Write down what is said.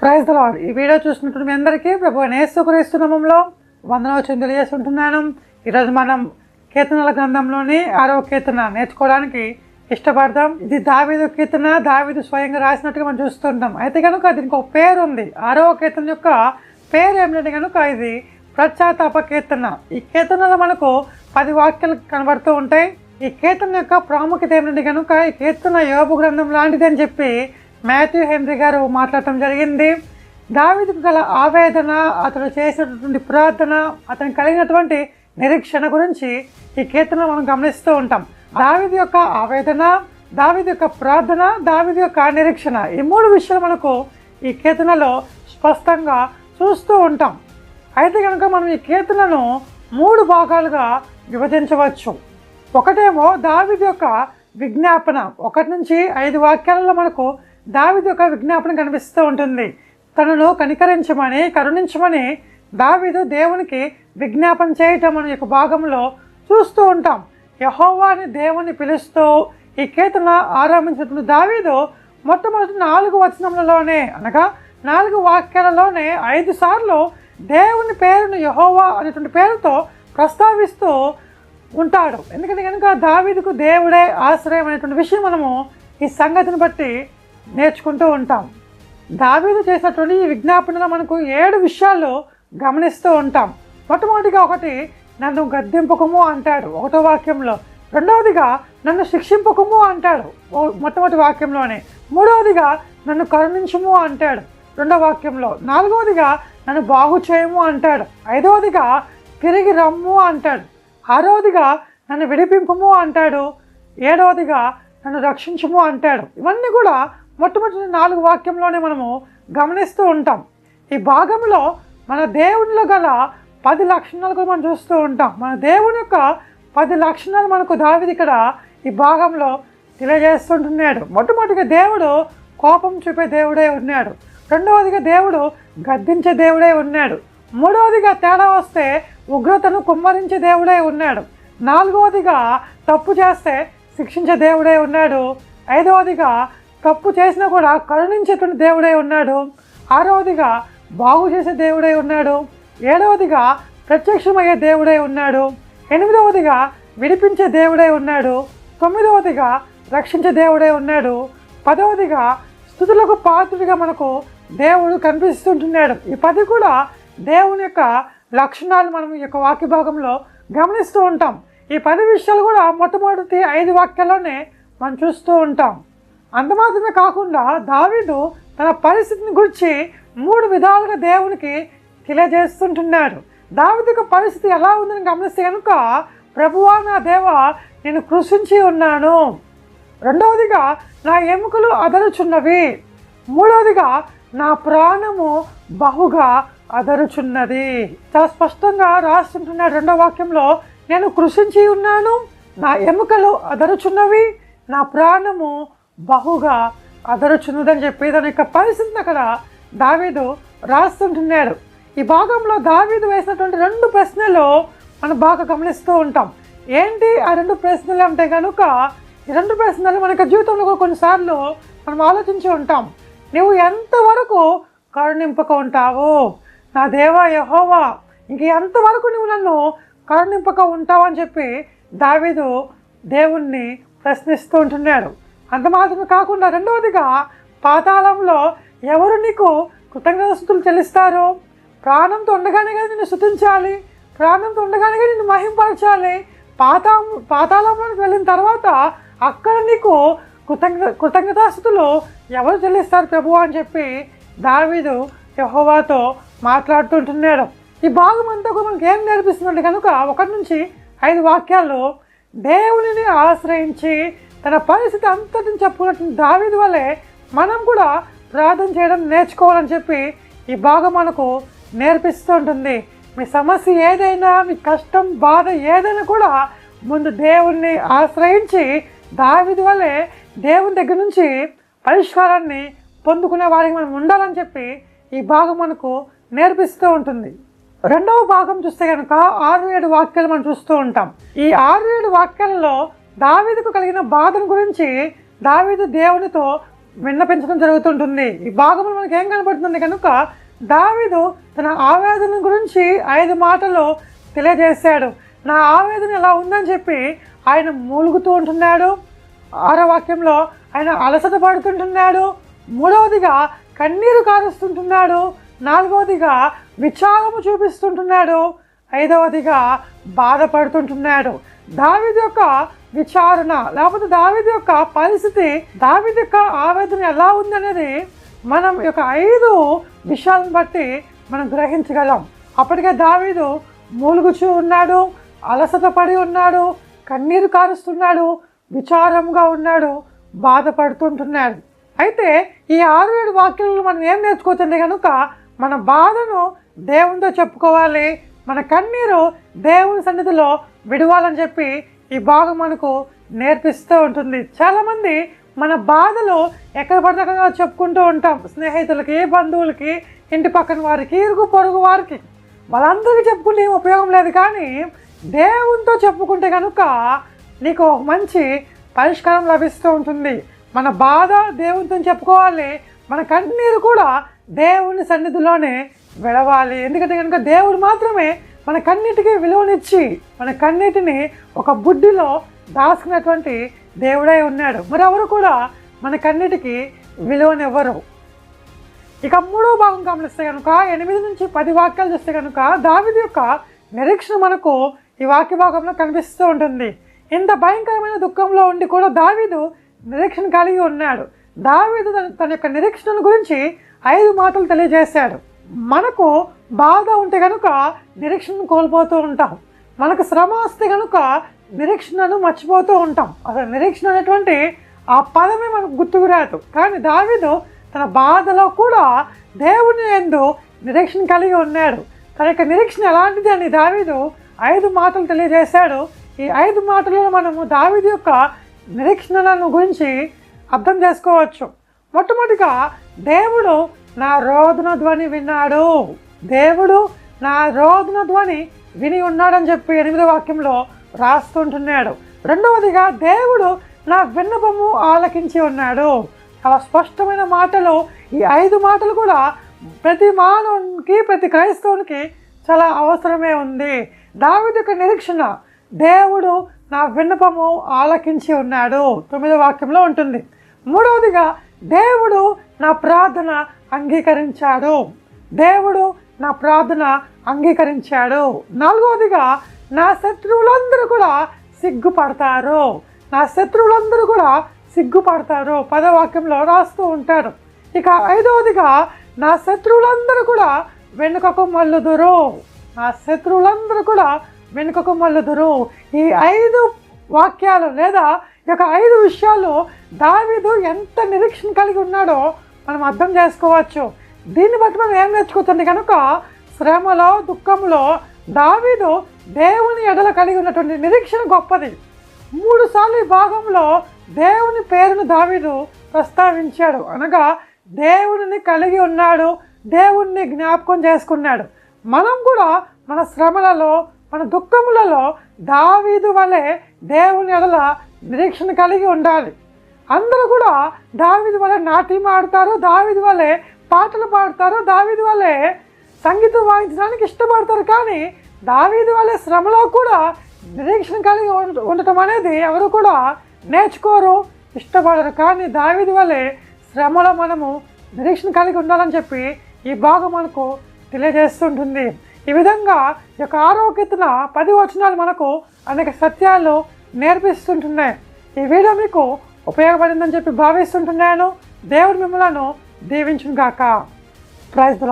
Praise the ఈ video చూసినటువంటి మీ అందరికీ ప్రభు నేస్తుక్రీస్తు నామంలో వందనవచనం తెలియజేస్తుంటున్నాను. ఈరోజు మనం కీర్తనల గ్రంథంలోని ఆరో కీర్తన నేర్చుకోవడానికి ఇష్టపడదాం. ఇది దావీదు కీర్తన. దావీదు స్వయంగా రాసినట్టుగా మనం చూస్తుంటాం. అయితే కనుక దీనికి ఒక పేరు ఉంది ఆరో కీర్తన యొక్క పేరు ఏమిటంటే కనుక ఇది ప్రత్యాతాప కీర్తన. ఈ కీర్తనలో మనకు పది వాక్యాలు కనబడుతూ ఉంటాయి. ఈ కీర్తన యొక్క ప్రాముఖ్యత ఏమిటంటే కనుక ఈ కీర్తన యోగ గ్రంథం లాంటిది అని చెప్పి మాథ్యూ హెన్రీ గారు మాట్లాడటం జరిగింది. దావీదుకు గల ఆవేదన అతడు చేసినటువంటి ప్రార్థన అతను కలిగినటువంటి నిరీక్షణ గురించి ఈ కీర్తన మనం గమనిస్తూ ఉంటాం. దావిది యొక్క ఆవేదన దావిది యొక్క ప్రార్థన దావిది యొక్క నిరీక్షణ ఈ మూడు విషయాలు మనకు ఈ కీర్తనలో స్పష్టంగా చూస్తూ ఉంటాం. అయితే కనుక మనం ఈ కీర్తనను మూడు భాగాలుగా విభజించవచ్చు. ఒకటేమో దావిది యొక్క విజ్ఞాపన. ఒకటి నుంచి ఐదు వాక్యాలలో మనకు దావిది ఒక విజ్ఞాపన కనిపిస్తూ ఉంటుంది. తనను కనికరించమని కరుణించమని దావిదు దేవునికి విజ్ఞాపన చేయటం అనే యొక్క భాగంలో చూస్తూ ఉంటాం. యహోవాని దేవుని పిలుస్తూ ఈ కీర్తన ఆరంభించినటువంటి దావీదు మొట్టమొదటి నాలుగు వచనములలోనే అనగా నాలుగు వాక్యాలలోనే ఐదు సార్లు దేవుని పేరును యహోవా అనేటువంటి పేరుతో ప్రస్తావిస్తూ ఉంటాడు. ఎందుకంటే కనుక దావీదుకు దేవుడే ఆశ్రయం అనేటువంటి విషయం మనము ఈ సంగతిని బట్టి నేర్చుకుంటూ ఉంటాం. దావీదు చేసినటువంటి ఈ విజ్ఞాపనలో మనకు ఏడు విషయాలు గమనిస్తూ ఉంటాం. మొట్టమొదటిగా ఒకటి నన్ను గద్దెంపకము అంటాడు. ఒకటో వాక్యంలో రెండవదిగా నన్ను శిక్షింపకము అంటాడు. ఓ- మొట్టమొదటి వాక్యంలోనే. మూడవదిగా నన్ను కరుణించుము అంటాడు. రెండో వాక్యంలో. నాలుగవదిగా నన్ను బాగు చేయము అంటాడు. ఐదవదిగా తిరిగి రమ్ము అంటాడు. ఆరవదిగా నన్ను విడిపింపము అంటాడు. ఏడవదిగా నన్ను రక్షించము అంటాడు. ఇవన్నీ కూడా మొట్టమొదటి నాలుగు వాక్యంలోనే మనము గమనిస్తూ ఉంటాం. ఈ భాగంలో మన దేవునిలో గల పది లక్షణాలు కూడా మనం చూస్తూ ఉంటాం. మన దేవుని యొక్క పది లక్షణాలు మనకు దావిది ఇక్కడ ఈ భాగంలో తెలియజేస్తుంటున్నాడు మొట్టమొదటిగా దేవుడు కోపం చూపే దేవుడే ఉన్నాడు. రెండవదిగా దేవుడు గద్దించే దేవుడే ఉన్నాడు. మూడవదిగా తేడా వస్తే ఉగ్రతను కుమ్మరించే దేవుడే ఉన్నాడు. నాలుగవదిగా తప్పు చేస్తే శిక్షించే దేవుడే ఉన్నాడు. ఐదవదిగా తప్పు చేసినా కూడా కరుణించేటువంటి దేవుడే ఉన్నాడు. ఆరవదిగా బాగు చేసే దేవుడై ఉన్నాడు. ఏడవదిగా ప్రత్యక్షమయ్యే దేవుడై ఉన్నాడు. ఎనిమిదవదిగా విడిపించే దేవుడై ఉన్నాడు. తొమ్మిదవదిగా రక్షించే దేవుడే ఉన్నాడు. పదవదిగా స్థుతులకు పాత్రుడిగా మనకు దేవుడు కనిపిస్తుంటున్నాడు. ఈ పది కూడా దేవుని యొక్క లక్షణాలు మనం ఈ యొక్క వాక్య భాగంలో గమనిస్తూ ఉంటాం. ఈ పది విషయాలు కూడా మొట్టమొదటి ఐదు వాక్యాల్లోనే మనం చూస్తూ ఉంటాం. అంత మాత్రమే కాకుండా దావీదు తన పరిస్థితిని గురించి మూడు విధాలుగా దేవునికి తెలియజేస్తుంటున్నాడు. దావీదు పరిస్థితి ఎలా ఉందని గమనిస్తే కనుక ప్రభువా నా దేవ నేను కృషించి ఉన్నాను. రెండవదిగా నా ఎముకలు అదరుచున్నవి. మూడవదిగా నా ప్రాణము బహుగా అదరుచున్నది. చాలా స్పష్టంగా రాస్తుంటున్నాడు రెండో వాక్యంలో నేను కృషించి ఉన్నాను నా ఎముకలు అదరుచున్నవి నా ప్రాణము బహుగా అదరుచున్నదని చెప్పి దాని యొక్క పరిస్థితిని అక్కడ దావీదు రాస్తుంటున్నాడు. ఈ భాగంలో దావీదు వేసినటువంటి రెండు ప్రశ్నలు మనం బాగా గమనిస్తూ ఉంటాం. ఏంటి ఆ రెండు ప్రశ్నలు అంటే కనుక ఈ రెండు ప్రశ్నలు మనకి జీవితంలో కొన్నిసార్లు మనం ఆలోచించి ఉంటాం. నువ్వు ఎంతవరకు కరుణింపక ఉంటావు? నా దేవా యహోవా ఇంక ఎంతవరకు నువ్వు నన్ను కరుణింపక ఉంటావు అని చెప్పి దావీదు దేవుణ్ణి ప్రశ్నిస్తూ ఉంటున్నాడు. అంత మాత్రమే కాకుండా రెండవదిగా పాతాళంలో ఎవరు నీకు కృతజ్ఞతలు చెల్లిస్తారు? ప్రాణంతో ఉండగానే కదా నిన్ను శుతించాలి ప్రాణంతో ఉండగానే కదా నిన్ను మహింపరచాలి. పాతా పాతాళంలోకి వెళ్ళిన తర్వాత అక్కడ నీకు కృతజ్ఞత కృతజ్ఞతాస్థుతులు ఎవరు చెల్లిస్తారు ప్రభు అని చెప్పి దావీదు యహోవాతో మాట్లాడుతుంటున్నాడు ఈ భాగం అంతా కూడా మనకి ఏం నేర్పిస్తుందంటే కనుక ఒకటి నుంచి ఐదు వాక్యాలు దేవునిని ఆశ్రయించి తన పరిస్థితి అంతటిని చెప్పుకున్నట్టు దావిది వల్లే మనం కూడా ప్రార్థన చేయడం నేర్చుకోవాలని చెప్పి ఈ భాగం మనకు నేర్పిస్తూ ఉంటుంది. మీ సమస్య ఏదైనా మీ కష్టం బాధ ఏదైనా కూడా ముందు దేవుణ్ణి ఆశ్రయించి దావిది వల్లే దేవుని దగ్గర నుంచి పరిష్కారాన్ని పొందుకునే వారికి మనం ఉండాలని చెప్పి ఈ భాగం మనకు నేర్పిస్తూ ఉంటుంది. రెండవ భాగం చూస్తే కనుక ఆరు ఏడు వాక్యాలు మనం చూస్తూ ఉంటాం. ఈ ఆరు ఏడు వాక్యాలలో దావీదుకు కలిగిన బాధను గురించి దావీదు దేవునితో విన్నపించడం జరుగుతుంటుంది. ఈ భాగంలో మనకి ఏం కనబడుతుంది కనుక దావీదు తన ఆవేదన గురించి ఐదు మాటలు తెలియజేశాడు. నా ఆవేదన ఎలా ఉందని చెప్పి ఆయన మూలుగుతూ ఉంటున్నాడు. ఆరో వాక్యంలో ఆయన అలసట పడుతుంటున్నాడు. మూడవదిగా కన్నీరు కారుస్తుంటున్నాడు. నాలుగవదిగా విచారము చూపిస్తుంటున్నాడు. ఐదవదిగా బాధపడుతుంటున్నాడు. దావిది యొక్క విచారణ. లేకపోతే దావిది యొక్క పరిస్థితి దావిది యొక్క ఆవేదన ఎలా ఉందనేది మనం యొక్క ఐదు విషయాలను బట్టి మనం గ్రహించగలం. అప్పటికే దావీదు మూలుగుచూ ఉన్నాడు అలసట పడి ఉన్నాడు కన్నీరు కారుస్తున్నాడు విచారంగా ఉన్నాడు బాధపడుతుంటున్నాడు. అయితే ఈ ఆరు ఏడు వాక్యాలను మనం ఏం నేర్చుకోవచ్చండి కనుక మన బాధను దేవునితో చెప్పుకోవాలి మన కన్నీరు దేవుని సన్నిధిలో విడవాలని చెప్పి ఈ భాగం మనకు నేర్పిస్తూ ఉంటుంది. చాలామంది మన బాధలు ఎక్కడ పడితే చెప్పుకుంటూ ఉంటాం. స్నేహితులకి బంధువులకి ఇంటి పక్కన వారికి ఇరుగు పొరుగు వారికి. వాళ్ళందరికీ చెప్పుకుంటే ఏం ఉపయోగం లేదు కానీ దేవునితో చెప్పుకుంటే కనుక నీకు ఒక మంచి పరిష్కారం లభిస్తూ ఉంటుంది. మన బాధ దేవునితో చెప్పుకోవాలి. మన కన్నీరు కూడా దేవుని సన్నిధిలోనే విడవాలి ఎందుకంటే కనుక దేవుడు మాత్రమే మన కన్నిటికీ విలువనిచ్చి మన కన్నిటిని ఒక బుడ్డిలో దాచుకున్నటువంటి దేవుడై ఉన్నాడు. మరి ఎవరు కూడా మన కన్నిటికి విలువనివ్వరు. ఇక మూడో భాగం గమనిస్తే కనుక ఎనిమిది నుంచి పది వాక్యాలు చూస్తే కనుక దావిది యొక్క నిరీక్షణ మనకు ఈ వాక్య భాగంలో కనిపిస్తూ ఉంటుంది. ఇంత భయంకరమైన దుఃఖంలో ఉండి కూడా దావీదు నిరీక్షణ కలిగి ఉన్నాడు. దావీదు తన తన యొక్క నిరీక్షణను గురించి ఐదు మాటలు తెలియజేశాడు. మనకు బాధ ఉంటే కనుక నిరీక్షణను కోల్పోతూ ఉంటాం. మనకు శ్రమ వస్తే కనుక నిరీక్షణను మర్చిపోతూ ఉంటాం. అసలు నిరీక్షణ అనేటువంటి ఆ పదమే మనకు గుర్తుకు రాదు. కానీ దావిదు తన బాధలో కూడా దేవుని ఎందు నిరీక్షణ కలిగి ఉన్నాడు. తన యొక్క నిరీక్షణ ఎలాంటిది అని దావీదు ఐదు మాటలు తెలియజేశాడు. ఈ ఐదు మాటలలో మనము దావీదు యొక్క నిరీక్షణలను గురించి అర్థం చేసుకోవచ్చు. మొట్టమొదటిగా దేవుడు నా రోదన ధ్వని విన్నాడు. దేవుడు నా రోదన ధ్వని విని ఉన్నాడని చెప్పి ఎనిమిదో వాక్యంలో రాస్తుంటున్నాడు. రెండవదిగా దేవుడు నా విన్నపము ఆలకించి ఉన్నాడు. చాలా స్పష్టమైన మాటలు ఈ ఐదు మాటలు కూడా ప్రతి మానవునికి ప్రతి క్రైస్తవునికి చాలా అవసరమే ఉంది. దావిది యొక్క నిరీక్షణ దేవుడు నా విన్నపము ఆలకించి ఉన్నాడు. తొమ్మిదో వాక్యంలో ఉంటుంది. మూడవదిగా దేవుడు నా ప్రార్థన అంగీకరించాడు. దేవుడు నా ప్రార్థన అంగీకరించాడు. నాలుగవదిగా నా శత్రువులందరూ కూడా సిగ్గుపడతారు. నా శత్రువులందరూ కూడా సిగ్గుపడతారు. పదవాక్యంలో రాస్తూ ఉంటారు. ఇక ఐదవదిగా నా శత్రువులందరూ కూడా వెనుకకు మల్లుదురు నా శత్రువులందరూ కూడా వెనుకకు మల్లుదురు ఈ ఐదు వాక్యాలు లేదా యొక్క ఐదు విషయాలు దావీదు ఎంత నిరీక్షణ కలిగి ఉన్నాడో మనం అర్థం చేసుకోవచ్చు. దీన్ని బట్టి మనం ఏం నేర్చుకుంటుంది కనుక శ్రమలో దుఃఖంలో దావీదు దేవుని ఎడల కలిగి ఉన్నటువంటి నిరీక్షణ గొప్పది. మూడు సార్లు ఈ భాగంలో దేవుని పేరును దావీదు ప్రస్తావించాడు. అనగా దేవుడిని కలిగి ఉన్నాడు దేవుణ్ణి జ్ఞాపకం చేసుకున్నాడు. మనం కూడా మన శ్రమలలో మన దుఃఖములలో దావీదు వలె దేవుని ఎడల నిరీక్షణ కలిగి ఉండాలి. అందరూ కూడా దావిది వలె నాట్యం ఆడతారు దావిది వలె పాటలు పాడతారు దావిది వలె సంగీతం వాయించడానికి ఇష్టపడతారు. కానీ దావీది వలె శ్రమలో కూడా నిరీక్షణ కలిగి ఉండటం అనేది ఎవరు కూడా నేర్చుకోరు ఇష్టపడరు. కానీ దావీది వలె శ్రమలో మనము నిరీక్షణ కలిగి ఉండాలని చెప్పి ఈ భాగం మనకు తెలియజేస్తుంటుంది. ఈ విధంగా ఈ యొక్క ఆరోగ్యతన పది వచనాలు మనకు అనేక సత్యాలు నేర్పిస్తుంటున్నాయి. ఈ వీడియో మీకు ఉపయోగపడిందని చెప్పి భావిస్తుంటున్నాను. దేవుడు మిమ్మలను దీవించుగాక ప్రైజ్ ద